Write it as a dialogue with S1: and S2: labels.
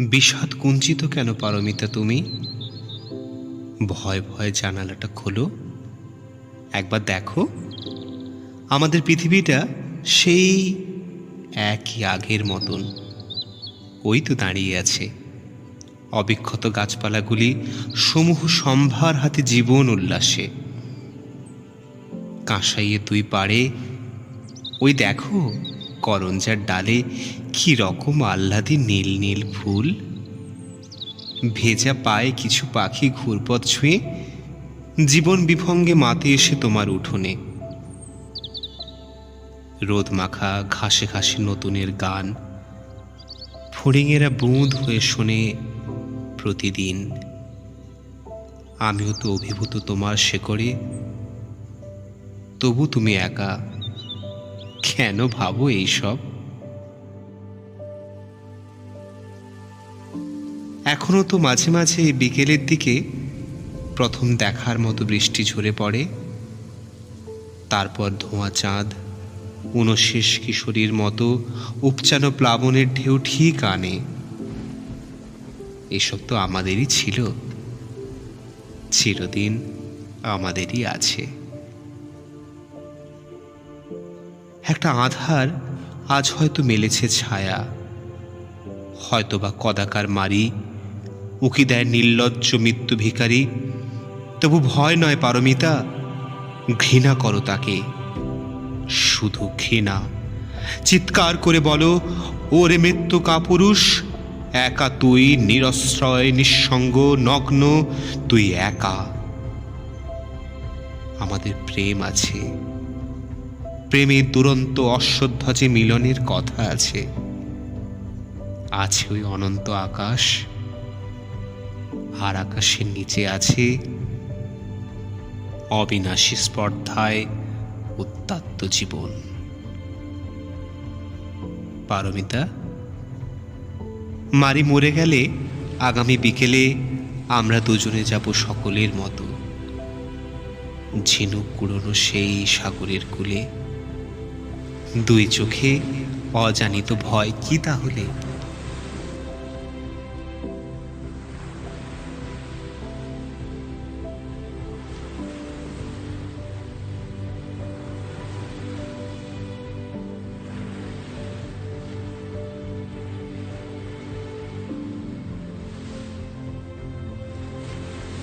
S1: বিষাদ কুঞ্চিত কেন পারমিতা তুমি? ভয় ভয় জানালাটা খোলো। একবার দেখো। আমাদের পৃথিবীটা সেই একই আগের মতন। ওই তো দাঁড়িয়ে আছে। অবিক্ষত গাছপালাগুলি সমূহ সম্ভার হাতে জীবন উল্লাসে। কাঁসাইয়ে দুই পাড়ে, ওই দেখো করঞ্জার ডালে কি রকম আহ্লাদি নীল নীল ফুল? ভেজা পায়ে কিছু পাখি ঘুরপথ ছুঁয়ে জীবন বিভঙ্গে মাতে এসে তোমার উঠোনে। রোদ মাখা ঘাসে ঘাসে নতুনের গান। ফড়িংয়েরা বুঁদ হয়ে শোনে প্রতিদিন। আমিও তো অভিভূত তোমার শেকড়ে। তবু তুমি একা। কেন ভাবো এইসব? এখনও তো মাঝে মাঝে বিকেলের দিকে প্রথম দেখার মতো বৃষ্টি ঝরে পড়ে, তারপর ধোঁয়া চাঁদ, উনশেষ কিশোরীর মতো উপচানো প্লাবনের ঢেউ ঠিক আনে। এসব তো আমাদেরই ছিল। চিরদিন আমাদেরই আছে। একটা আধার আজ হয়তো মেলেছে ছায়া। হয়তোবা কদাকার মারি, উকি দেয় নির্লজ্জ মৃত্যু ভিখারি। তবু ভয় নয় পারমিতা, ঘৃণা করো তাকে। শুধু ঘৃণা। চিৎকার করে বলো, ওরে মৃত্যু কাপুরুষ, একা তুই নিরশ্রয়, নিঃসঙ্গ, নগ্ন, তুই একা। আমাদের প্রেম আছে। প্রেমের দুরন্ত অশ্বধ্বজে মিলনের কথা আছে। আছে ওই অনন্ত আকাশ, আর আকাশের নিচে আছে অবিনাশী স্পর্ধায় উত্তাত্ত জীবন। পারমিতা, মারি মরে গেলে আগামী বিকেলে আমরা দুজনে যাব সকলের মতো। ঝিনুক কুড়োনো সেই সাগরের কূলে। দুই চোখে অজানিত ভয় কি তাহলে?